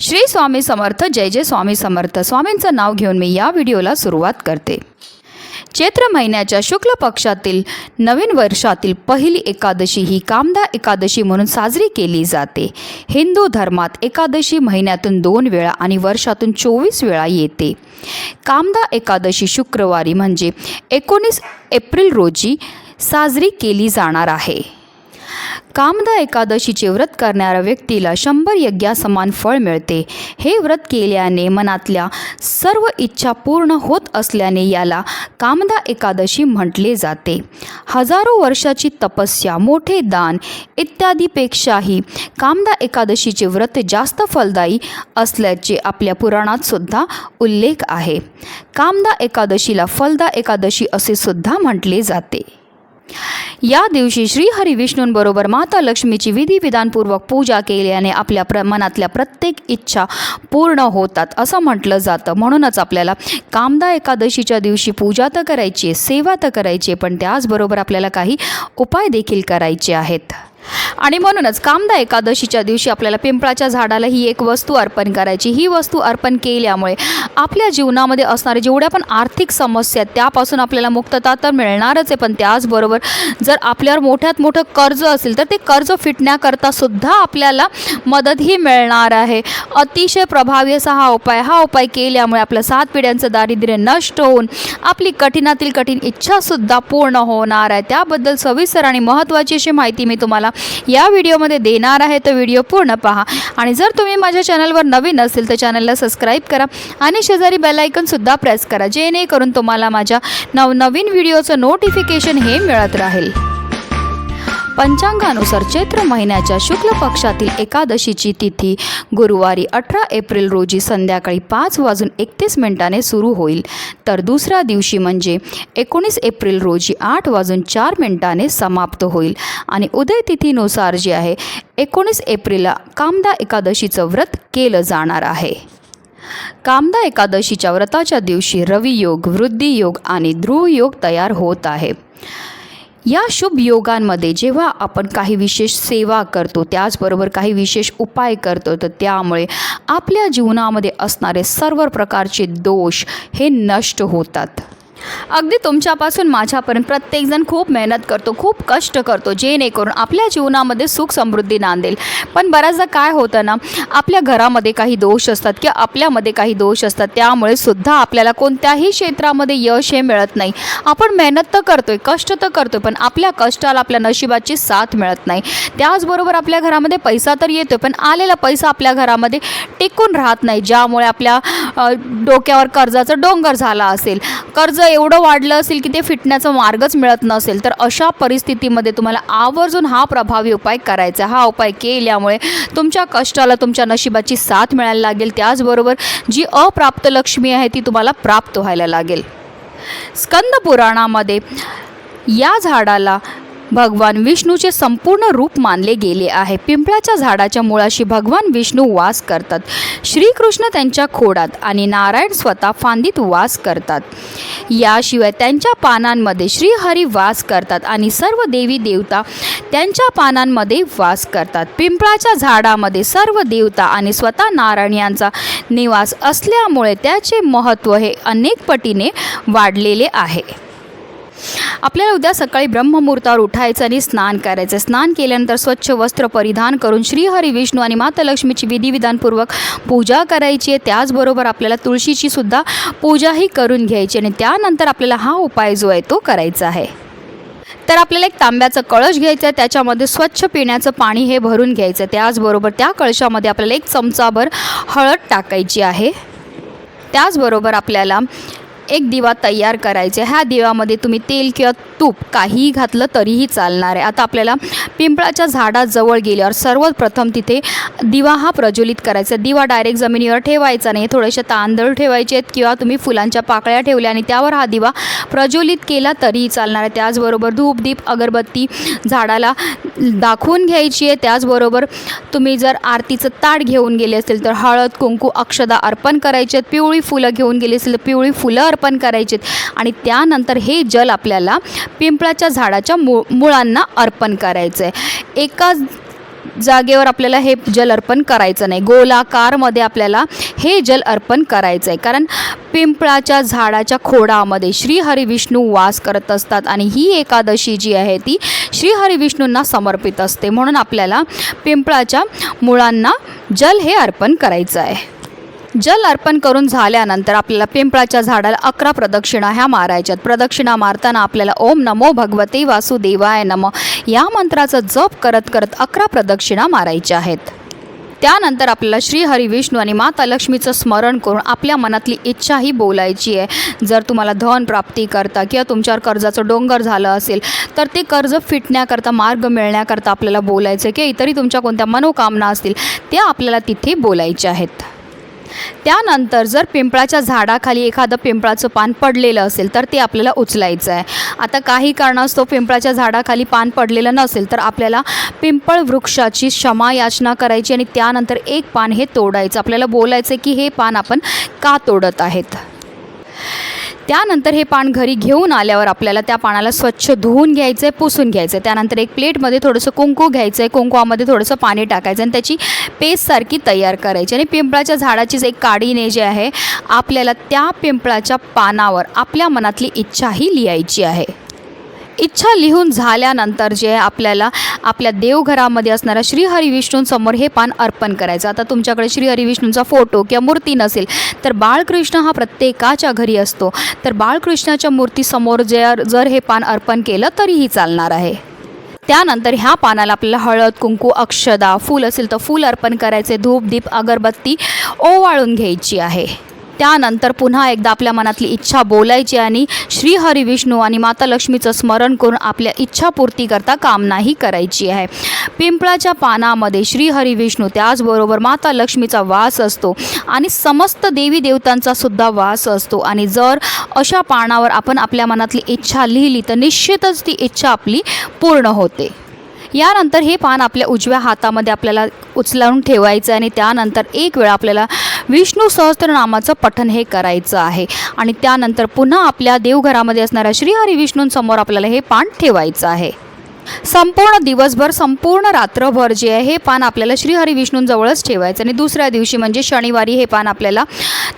श्री स्वामी समर्थ जय जय स्वामी समर्थ. स्वामींचं नाव घेऊन मी या व्हिडिओला सुरुवात करते. चैत्र महिन्याच्या शुक्ल पक्षातील नवीन वर्षातील पहिली एकादशी ही कामदा एकादशी म्हणून साजरी केली जाते. हिंदू धर्मात एकादशी महिन्यातून दोन वेळा आणि वर्षातून चोवीस वेळा येते. कामदा एकादशी शुक्रवारी म्हणजे एकोणीस एप्रिल रोजी साजरी केली जाणार आहे. कामदा एकादशीचे व्रत करणाऱ्या व्यक्तीला शंभर यज्ञासमान फळ मिळते. हे व्रत केल्याने मनातल्या सर्व इच्छा पूर्ण होत असल्याने याला कामदा एकादशी म्हटले जाते. हजारो वर्षाची तपस्या मोठे दान इत्यादीपेक्षाही कामदा एकादशीचे व्रत जास्त फलदायी असल्याचे आपल्या पुराणात सुद्धा उल्लेख आहे. कामदा एकादशीला फलदा एकादशी असे सुद्धा म्हटले जाते. या दिवशी श्रीहरी विष्णूंबरोबर माता लक्ष्मीची विधिविधानपूर्वक पूजा केल्याने आपल्या प्र मनातल्या प्रत्येक इच्छा पूर्ण होतात असं म्हटलं जातं. म्हणूनच आपल्याला कामदा एकादशीच्या दिवशी पूजा तर करायची आहे सेवा तर करायची आहे पण त्याचबरोबर आपल्याला काही उपाय देखील करायचे आहेत. आणि म्हणूनच कामदा एकादशीच्या दिवशी आपल्याला पिंपळाच्या झाडाला ही एक वस्तू अर्पण करायची. ही वस्तू अर्पण केल्यामुळे आपल्या जीवनामध्ये असणारे जेवढ्या पण आर्थिक समस्या आहेत त्यापासून आपल्याला मुक्तता तर मिळणारच आहे. पण त्याचबरोबर जर आपल्यावर मोठ्यात मोठं कर्ज असेल तर ते कर्ज फिटण्याकरता सुद्धा आपल्याला मदतही मिळणार आहे. अतिशय प्रभावी असा हा उपाय. हा उपाय केल्यामुळे आपलं सात पिढ्यांचं दारिद्र्य नष्ट होऊन आपली कठीणातील कठीण इच्छासुद्धा पूर्ण होणार आहे. त्याबद्दल सविस्तर आणि महत्त्वाची अशी माहिती मी तुम्हाला या व्हिडिओमध्ये देणार आहे तर व्हिडिओ पूर्ण पहा. आणि जर तुम्ही माझ्या चॅनलवर नवीन असेल तर चॅनलला सबस्क्राईब करा आणि शेजारी बेलायकनसुद्धा प्रेस करा जेणेकरून तुम्हाला माझ्या नवनवीन व्हिडिओचं नोटिफिकेशन हे मिळत राहील. पंचांगानुसार चैत्र महिन्याच्या शुक्ल पक्षातील एकादशीची तिथी गुरुवारी अठरा एप्रिल रोजी संध्याकाळी पाच वाजून एकतीस मिनिटाने सुरू होईल. तर दुसऱ्या दिवशी म्हणजे एकोणीस एप्रिल रोजी आठ वाजून चार मिनिटाने समाप्त होईल. आणि उदय तिथीनुसार जे आहे एकोणीस एप्रिलला कामदा एकादशीचं व्रत केलं जाणार आहे. कामदा एकादशीच्या व्रताच्या दिवशी रवियोग वृद्धियोग आणि ध्रुवयोग तयार होत आहे. या शुभ योगांमध्ये जेव्हा आपण काही विशेष सेवा करतो त्याचबरोबर काही विशेष उपाय करतो तर त्यामुळे आपल्या जीवनामध्ये असणारे सर्व प्रकारचे दोष हे नष्ट होतात. अगदी तुमच्यापासून माझ्यापर्यंत प्रत्येकजण खूप मेहनत करतो खूप कष्ट करतो जेणेकरून आपल्या जीवनामध्ये सुख समृद्धी नांदेल. पण बऱ्याचदा काय होतं ना आपल्या घरामध्ये काही दोष असतात किंवा आपल्यामध्ये काही दोष असतात त्यामुळे सुद्धा आपल्याला कोणत्याही क्षेत्रामध्ये यश हे मिळत नाही. आपण मेहनत तर करतोय कष्ट तर करतोय पण आपल्या कष्टाला आपल्या नशिबाची साथ मिळत नाही. त्याचबरोबर आपल्या घरामध्ये पैसा तर येतोय पण आलेला पैसा आपल्या घरामध्ये टिकून राहत नाही ज्यामुळे आपल्या डोक्यावर कर्जाचं डोंगर झाला असेल. कर्ज एवढं वाढलं असेल की ते फिटण्याचा मार्गच मिळत नसेल तर अशा परिस्थितीमध्ये तुम्हाला आवर्जून हा प्रभावी उपाय करायचा हा उपाय केल्यामुळे तुमच्या कष्टाला तुमच्या नशिबाची साथ मिळायला लागेल. त्याचबरोबर जी अप्राप्त लक्ष्मी आहे ती तुम्हाला प्राप्त व्हायला लागेल. स्कंद पुराणामध्ये या झाडाला भगवान विष्णूचे संपूर्ण रूप मानले गेले आहे. पिंपळाच्या झाडाच्या मुळाशी भगवान विष्णू वास करतात. श्रीकृष्ण त्यांच्या खोडात आणि नारायण स्वतः फांदीत वास करतात. याशिवाय त्यांच्या पानांमध्ये श्रीहरी वास करतात आणि सर्व देवी देवता त्यांच्या पानांमध्ये वास करतात. पिंपळाच्या झाडामध्ये सर्व देवता आणि स्वतः नारायण यांचा निवास असल्यामुळे त्याचे महत्त्व हे अनेक पटीने वाढलेले आहे. आपल्याला उद्या सकाळी ब्रह्ममुहूर्तावर उठायचं आणि स्नान करायचं. स्नान केल्यानंतर स्वच्छ वस्त्र परिधान करून श्रीहरी विष्णू आणि माता लक्ष्मीची विधिविधानपूर्वक पूजा करायची आहे. त्याचबरोबर आपल्याला तुळशीची सुद्धा पूजाही करून घ्यायची आणि त्यानंतर आपल्याला हा उपाय जो आहे तो करायचा आहे. तर आपल्याला एक तांब्याचं कळश घ्यायचं आहे. त्याच्यामध्ये स्वच्छ पिण्याचं पाणी हे भरून घ्यायचं आहे. त्याचबरोबर त्या कळशामध्ये आपल्याला एक चमचाभर हळद टाकायची आहे. त्याचबरोबर आपल्याला एक दिवा तयार करायचे. ह्या दिव्यामध्ये तुम्ही तेल किंवा तूप काहीही घातलं तरीही चालणार आहे. आता आपल्याला पिंपळाच्या झाडाजवळ गेल्यावर सर्वप्रथम तिथे दिवा हा प्रज्वलित करायचा. दिवा डायरेक्ट जमिनीवर ठेवायचा नाही. थोडेसे तांदळ ठेवायचे आहेत किंवा तुम्ही फुलांच्या पाकळ्या ठेवल्या आणि त्यावर हा दिवा प्रज्वलित केला तरीही चालणार आहे. त्याचबरोबर धूपदीप अगरबत्ती झाडाला दाखवून घ्यायची आहे. त्याचबरोबर तुम्ही जर आरतीचं ताट घेऊन गेले असेल तर हळद कुंकू अक्षदा अर्पण करायचे आहेत. पिवळी फुलं घेऊन गेली असेल तर पिवळी फुलं अर्पण करायचे आणि त्यानंतर हे जल आपल्याला पिंपळाच्या झाडाच्या मु मुळांना अर्पण करायचं आहे एका जागेवर आपल्याला हे जल अर्पण करायचं नाही. गोलाकारमध्ये आपल्याला हे जल अर्पण करायचं आहे कारण पिंपळाच्या झाडाच्या खोडामध्ये श्रीहरिविष्णू वास करत असतात आणि ही एकादशी जी आहे ती श्रीहरिविष्णूंना समर्पित असते. म्हणून आपल्याला पिंपळाच्या मुळांना जल हे अर्पण करायचं आहे जल अर्पण करून झाल्यानंतर आपल्याला पिंपळाच्या झाडाला अकरा प्रदक्षिणा ह्या मारायच्यात. प्रदक्षिणा मारताना आपल्याला ओम नमो भगवते वासुदेवाय नम. या मंत्राचा जप करत करत अकरा प्रदक्षिणा मारायच्या आहेत. त्यानंतर आपल्याला श्री हरी विष्णू आणि माता लक्ष्मीचं स्मरण करून आपल्या मनातली इच्छाही बोलायची आहे. जर तुम्हाला धन प्राप्ती करता किंवा तुमच्यावर कर्जाचं डोंगर झालं असेल तर ते कर्ज फिटण्याकरता मार्ग मिळण्याकरता आपल्याला बोलायचं आहे किंवा इतरही तुमच्या कोणत्या मनोकामना असतील त्या आपल्याला तिथे बोलायच्या आहेत. त्यानंतर जर पिंपळाच्या झाडाखाली एखादं पिंपळाचं पान पडलेलं असेल तर ते आपल्याला उचलायचं आहे. आता काही कारणास्तव पिंपळाच्या झाडाखाली पान पडलेलं नसेल तर आपल्याला पिंपळ वृक्षाची क्षमा याचना करायची आणि त्यानंतर एक पान हे तोडायचं. आपल्याला बोलायचं की हे पान आपण का तोडत आहेत? त्यानंतर हे पान घरी घेऊन आल्यावर आपल्याला त्या पानाला स्वच्छ धुवून घ्यायचं आहे पुसून घ्यायचं आहे त्यानंतर एक प्लेटमध्ये थोडंसं कुंकू घ्यायचं आहे कुंकवामध्ये थोडंसं पाणी टाकायचं आणि त्याची पेस्टसारखी तयार करायची. आणि पिंपळाच्या झाडाचीच एक काडीने जे आहे आपल्याला त्या पिंपळाच्या पानावर आपल्या मनातली इच्छाही लिहायची आहे. इच्छा लिहून झाल्यानंतर जे आहे आपल्याला आपल्या देवघरामध्ये असणाऱ्या श्रीहरी विष्णूंसमोर हे पान अर्पण करायचं. आता तुमच्याकडे श्रीहरी विष्णूंचा फोटो किंवा मूर्ती नसेल तर बाळकृष्ण हा प्रत्येकाच्या घरी असतो. तर बाळकृष्णाच्या मूर्तीसमोर जे जर हे पान अर्पण केलं तरीही चालणार आहे. त्यानंतर ह्या पानाला आपल्याला हळद कुंकू अक्षदा फूल असेल तर फूल अर्पण करायचे. धूप दीप अगरबत्ती ओवाळून घ्यायची आहे. त्यानंतर पुन्हा एकदा आपल्या मनातली इच्छा बोलायची आणि श्रीहरी विष्णू आणि माता लक्ष्मीचं स्मरण करून आपल्या इच्छापूर्तीकरता कामनाही करायची आहे. पिंपळाच्या पानामध्ये श्रीहरी विष्णू त्याचबरोबर माता लक्ष्मीचा वास असतो आणि समस्त देवी देवतांचा सुद्धा वास असतो. आणि जर अशा पानावर आपण आपल्या मनातली इच्छा लिहिली तर निश्चितच ती इच्छा आपली पूर्ण होते. यानंतर हे पान आपल्या उजव्या हातामध्ये आपल्याला उचलावून ठेवायचं आणि त्यानंतर एक वेळा आपल्याला विष्णू सहस्त्रनामाचं पठन हे करायचं आहे. आणि त्यानंतर पुन्हा आपल्या देवघरामध्ये असणाऱ्या श्रीहरी विष्णूंसमोर आपल्याला हे पान ठेवायचं आहे. संपूर्ण दिवसभर संपूर्ण रात्रभर जे आहे हे पान आपल्याला श्रीहरी विष्णूंजवळच ठेवायचं. आणि दुसऱ्या दिवशी म्हणजे शनिवारी हे पान आपल्याला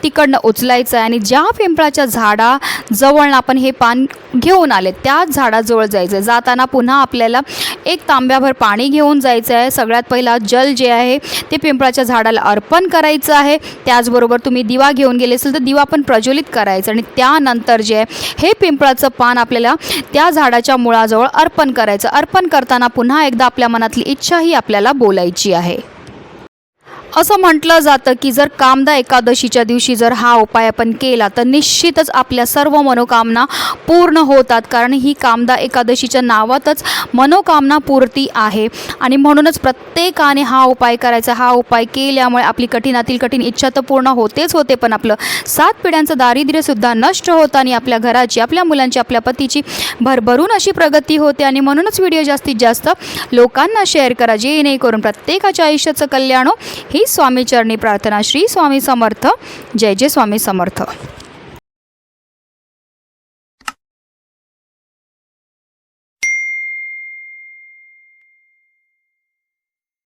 तिकडनं उचलायचं आहे. आणि ज्या पिंपळाच्या झाडाजवळ आपण हे पान घेऊन आले त्याच झाडाजवळ जायचं आहे जाताना पुन्हा आपल्याला एक तांब्याभर पाणी घेऊन जायचं आहे. सगळ्यात पहिला जल जे आहे ते पिंपळाच्या झाडाला अर्पण करायचं आहे. त्याचबरोबर तुम्ही दिवा घेऊन गेले असेल तर दिवा पण प्रज्वलित करायचं आणि त्यानंतर जे आहे हे पिंपळाचं पान आपल्याला त्या झाडाच्या मुळाजवळ अर्पण करायचं. अर्पण करताना पुन्हा एकदा आपल्या मनातली इच्छाही आपल्याला बोलायची आहे. असं म्हटलं जातं की जर कामदा एकादशीच्या दिवशी जर हा उपाय आपण केला तर निश्चितच आपल्या सर्व मनोकामना पूर्ण होतात. कारण ही कामदा एकादशीच्या नावातच मनोकामना पूर्ती आहे. आणि म्हणूनच प्रत्येकाने हा उपाय करायचा. हा उपाय केल्यामुळे आपली कठीणातील कठीण इच्छा तर पूर्ण होतेच होते पण आपलं सात पिढ्यांचं दारिद्र्यसुद्धा नष्ट होतं आणि आपल्या घराची आपल्या मुलांची आपल्या पतीची भरभरून अशी प्रगती होते. आणि म्हणूनच व्हिडिओ जास्तीत जास्त लोकांना शेअर करा. जेणेकरून प्रत्येकाच्या आयुष्याचं कल्याण हो ही स्वामी चरणी प्रार्थना श्री स्वामी समर्थ. जय जय स्वामी समर्थ.